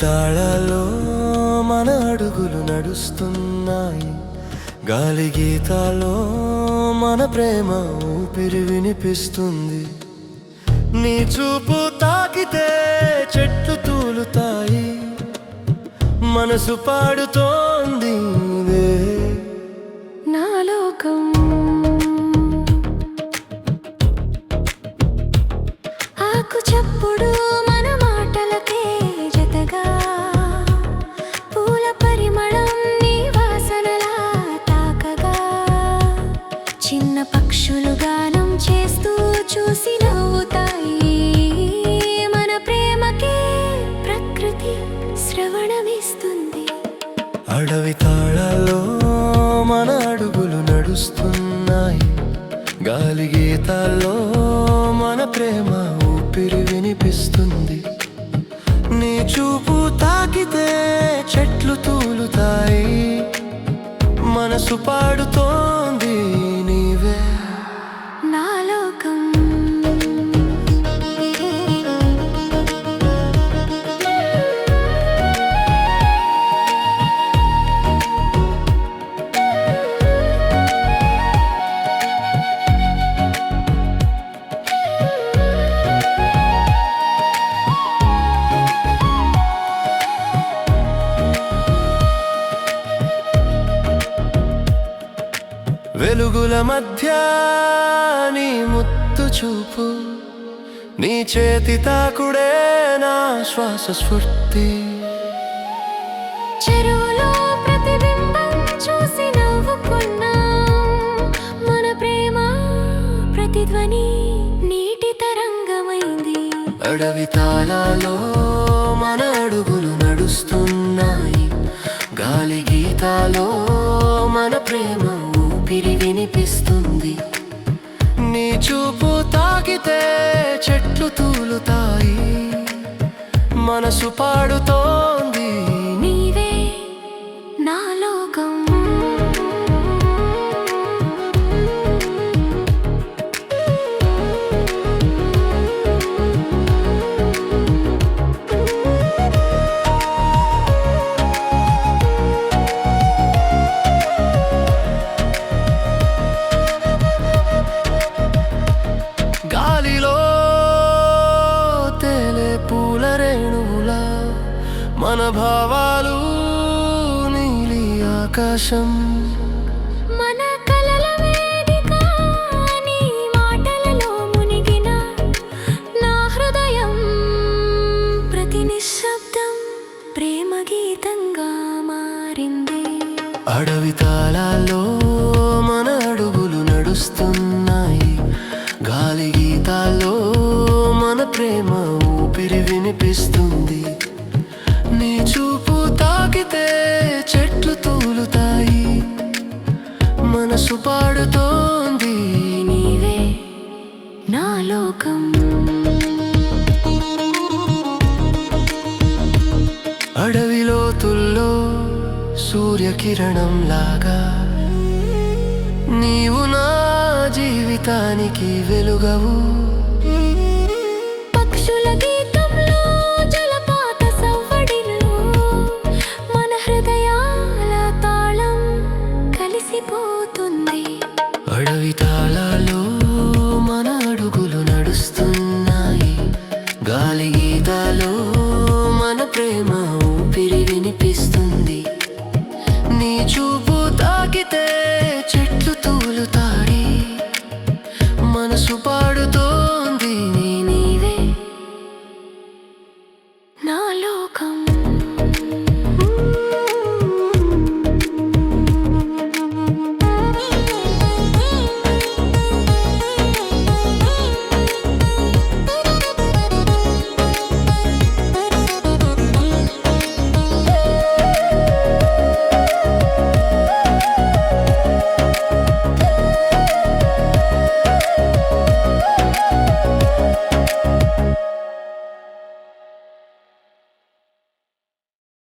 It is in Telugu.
అడవి తాళాల్లో మన అడుగులు నడుస్తున్నాయి. గాలి గీతాలో మన ప్రేమ ఊపిరి వినిపిస్తుంది. నీ చూపు తాకితే చెట్లు తూలుతాయి. మనసు పాడుతోంది నాలోకం అడవి తాళాల్లో మన అడుగులు నడుస్తున్నాయి. గాలి గీతాల్లో మన ప్రేమ ఊపిరి వినిపిస్తుంది. నీ చూపు తాకితే చెట్లు తూలుతాయి. మనసు పాడుతోంది మధ్య నీ ముత్తు చూపు. నీ చేతి తాకుడే నా శ్వాస స్ఫూర్తి. చెరువులో ప్రతిబింబం చూసి నవ్వుకున్నాం. మన ప్రేమ ప్రతిధ్వని నీటి తరంగమైంది. అడవి తాళాలో మన అడుగులు నడుస్తున్నాయి. గాలి గీతాలో మన ప్రేమ ఊపిరి వినిపిస్తుంది. నీ చూపు తాకితే చెట్లు తూలుతాయి. మనసు పాడుతోంది. మన భావాలు నీలి ఆకాశం. మన కలల వేదిక నీ మాటలలో మునిగిన నా హృదయం. ప్రతి నిశ్శబ్దం ప్రేమ గీతంగా మారింది. అడవి తాళాల్లో మన అడుగులు నడుస్తున్నాయి. గాలి గీతాల్లో మన ప్రేమ ఊపిరి వినిపిస్తుంది. పాడుతోంది నీవే నా లోకం. అడవిలో తుల్లో సూర్యకిరణం లాగా నీవు నా జీవితానికి వెలుగవు. పక్షుల మనసు పాడుతూ